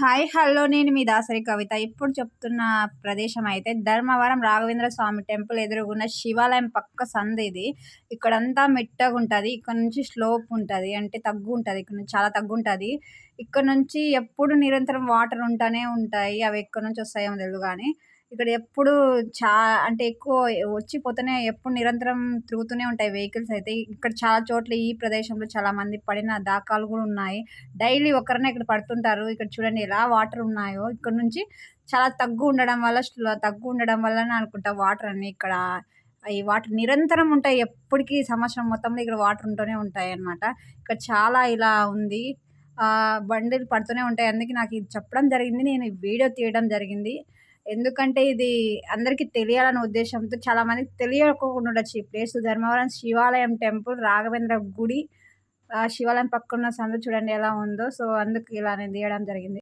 Hi hello నేను మీ దాసరి కవిత. ఇప్పుడు చెప్తున్న ప్రదేశం అయితే ధర్మవరం రాఘవేంద్ర స్వామి టెంపుల్ ఎదురుగున్న శివాలయం పక్క సంద ఇది. ఇక్కడంతా మెట్టగా ఉంటుంది ఇక్కడ నుంచి స్లోప్ ఉంటుంది అంటే తగ్గు ఉంటుంది ఇక్కడ నుంచి చాలా తగ్గు ఉంటుంది ఇక్కడ నుంచి ఎప్పుడు నిరంతరం వాటర్ ఉంటానే ఉంటాయి అవి ఎక్కడి నుంచి వస్తాయో తెలియదు కానీ ఇక్కడ ఎప్పుడు చా అంటే ఎక్కువ వచ్చి పోతూనే ఎప్పుడు నిరంతరం తిరుగుతూనే ఉంటాయి వెహికల్స్ అయితే. ఇక్కడ చాలా చోట్ల ఈ ప్రదేశంలో చాలా మంది పడిన దాఖాలు కూడా ఉన్నాయి. డైలీ ఒకరినే ఇక్కడ పడుతుంటారు. ఇక్కడ చూడండి ఎలా వాటర్ ఉన్నాయో. ఇక్కడ నుంచి చాలా తగ్గు ఉండడం వల్ల తగ్గు ఉండడం వల్ల అనుకుంటా వాటర్ అన్ని ఇక్కడ ఈ వాటర్ నిరంతరం ఉంటాయి. ఎప్పటికీ సంవత్సరం మొత్తంలో ఇక్కడ వాటర్ ఉంటూనే ఉంటాయి అన్నమాట. ఇక్కడ చాలా ఇలా ఉంది. బండిలు పడుతూనే ఉంటాయి. అందుకే నాకు ఇది చెప్పడం జరిగింది. నేను వీడియో తీయడం జరిగింది. ఎందుకంటే ఇది అందరికీ తెలియాలనే ఉద్దేశంతో చాలామందికి తెలియకుండా ఉండొచ్చు ఈ ప్లేస్ ధర్మవరం శివాలయం టెంపుల్ రాఘవేంద్ర గుడి. శివాలయం పక్కన సందు చూడండి ఎలా ఉందో. సో అందుకు ఇలా నేను తీయడం జరిగింది.